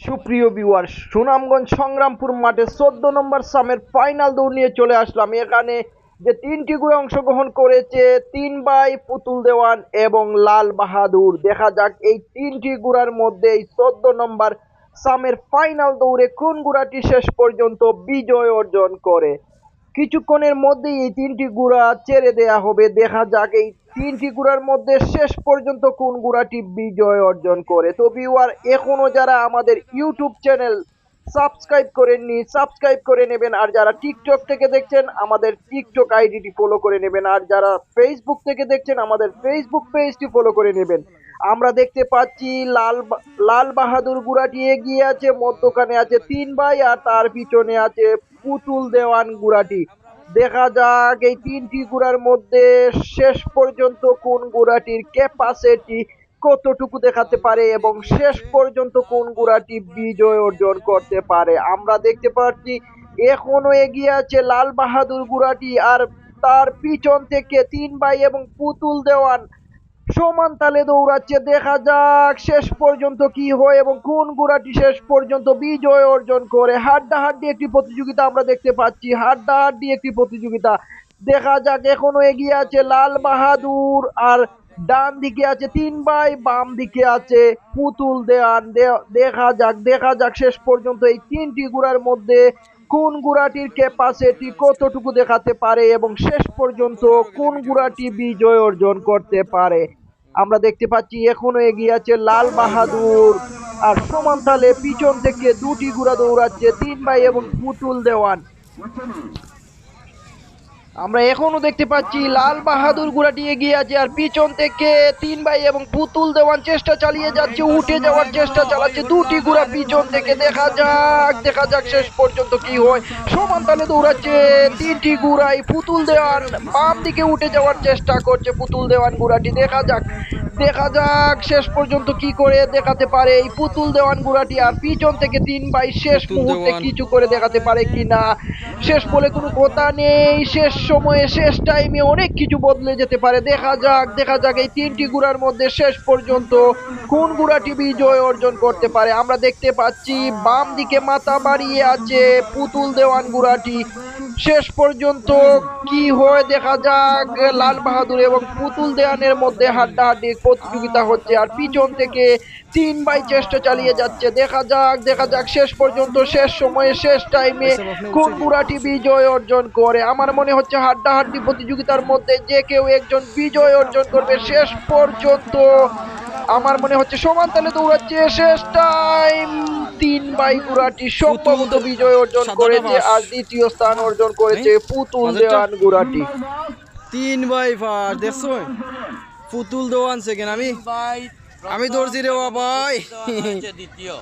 সুপ্রিয় বিওয়ার সুনামগঞ্জ সংগ্রামপুর মাঠে চোদ্দ নম্বর সামের ফাইনাল দৌড় নিয়ে চলে আসলাম। এখানে যে তিনটি গুড়ে অংশগ্রহণ করেছে, তিন ভাই পুতুল দেওয়ান এবং লাল বাহাদুর। দেখা যাক এই তিনটি গুড়ার মধ্যে এই চোদ্দ নম্বর সামের ফাইনাল দৌড়ে কোন গুড়াটি শেষ পর্যন্ত বিজয় অর্জন করে। কিছুক্ষণের মধ্যেই এই তিনটি গুড়া ছেড়ে দেয়া হবে। দেখা যাক এই তিনটি গুড়ার মধ্যে শেষ পর্যন্ত কোন গুড়াটি বিজয় অর্জন করে। তো ভিউয়ার এখনও যারা আমাদের ইউটিউব চ্যানেল সাবস্ক্রাইব করেননি, সাবস্ক্রাইব করে নেবেন। আর যারা টিকটক থেকে দেখছেন, আমাদের টিকটক আইডিটি ফলো করে নেবেন। আর যারা ফেসবুক থেকে দেখছেন, আমাদের ফেসবুক পেজটি ফলো করে নেবেন। আমরা দেখতে পাচ্ছি লাল লাল বাহাদুর গুড়াটি এগিয়ে আছে, মধ্যখানে আছে তিন ভাই আর তার পিছনে আছে পুতুল দেওয়ান গুড়াটি। দেখা যাক এই তিনটি গুড়ার মধ্যে শেষ পর্যন্ত কোন গুড়াটির ক্যাপাসিটি কতটুকু দেখাতে পারে এবং শেষ পর্যন্ত কোন গুড়াটি বিজয় অর্জন করতে পারে। আমরা দেখতে পাচ্ছি এখনও এগিয়ে আছে লাল বাহাদুর গুড়াটি আর তার পিছন থেকে তিন ভাই এবং পুতুল দেওয়ান সমান তালে দৌড়াচ্ছে, দেখা যাক শেষ পর্যন্ত কি হয় এবং কোন গুড়াটি শেষ পর্যন্ত বিজয় অর্জন করে। হাড্ডাহাড্ডি একটি প্রতিযোগিতা আমরা দেখতে পাচ্ছি, হাড্ডাহাড্ডি একটি প্রতিযোগিতা। দেখা যাক, এখনও এগিয়ে আছে লাল বাহাদুর আর ডান দিকে আছে তিন ভাই, বাম দিকে আছে পুতুল দেওয়ান। দে- দেখা যাক দেখা যাক শেষ পর্যন্ত এই তিনটি গুড়ার মধ্যে কোন গুড়াটির ক্যাপাসিটি কতটুকু দেখাতে পারে এবং শেষ পর্যন্ত কোন গুড়াটি বিজয় অর্জন করতে পারে। আমরা দেখতে পাচ্ছি এখনও এগিয়ে আছে লাল বাহাদুর। আর সমান তালে পিছন থেকে দুটি ঘোড়া দৌড়াচ্ছে তিন ভাই এবং পুতুল দেওয়ান। আমরা এখনও দেখতে পাচ্ছি লাল বাহাদুর গুড়াটি এগিয়ে আছে আর পিছন থেকে তিন ভাই এবং পুতুল দেওয়ার চেষ্টা চালিয়ে যাচ্ছে, উঠে যাওয়ার চেষ্টা চালাচ্ছে। দুটি গুড়া পিছন থেকে দেখা যাক দেখা যাক শেষ পর্যন্ত কি হয়। সমান তালে দৌড়াচ্ছে তিনটি গুড়াই, পুতুল দেওয়ান বাম দিকে উঠে যাওয়ার চেষ্টা করছে পুতুল দেওয়ান গুড়াটি। দেখা যাক দেখা যাক শেষ পর্যন্ত কি করে দেখাতে পারে এই পুতুল দেওয়ান গুড়াটি আর পিছন থেকে তিন ভাই শেষ মুহূর্তে কিছু করে দেখাতে পারে কিনা। শেষ বলে কোনো কথা নেই শেষ সময়ে শেষ টাইমে অনেক কিছু বদলে যেতে পারে। দেখা যাক দেখা যাক এই তিনটি গুড়ার মধ্যে শেষ পর্যন্ত কোন গুড়াটি বিজয় অর্জন করতে পারে। আমরা দেখতে পাচ্ছি বাম দিকে মাথা বাড়িয়ে আছে পুতুল দেওয়ান গুড়াটি। শেষ পর্যন্ত কি হয় দেখা যাক। লাল বাহাদুর এবং পুতুল দেয়ানের মধ্যে হাড্ডাহাড্ডি প্রতিযোগিতা হচ্ছে আর পিছন থেকে তিন ভাই চেষ্টা চালিয়ে যাচ্ছে। দেখা যাক দেখা যাক শেষ পর্যন্ত শেষ সময়ে শেষ টাইমে কোন গুড়াটি বিজয় অর্জন করে। আমার মনে হচ্ছে হাড্ডাহাড্ডি প্রতিযোগিতার মধ্যে যে কেউ একজন বিজয় অর্জন করবে শেষ পর্যন্ত। আমার মনে হচ্ছে সমান তালে দৌড়াচ্ছে শেষ টাইম তিন বাই গুড়াটি সম্ভবত বিজয় অর্জন করেছে আর দ্বিতীয় স্থান অর্জন করেছে পুতুল দেওয়ান গুড়াটি। তিন বাই ফার দেখছ? পুতুল দেওয়ান সেকেন্ড আমি আমি দর্জি রে বাবা ভাই দ্বিতীয়।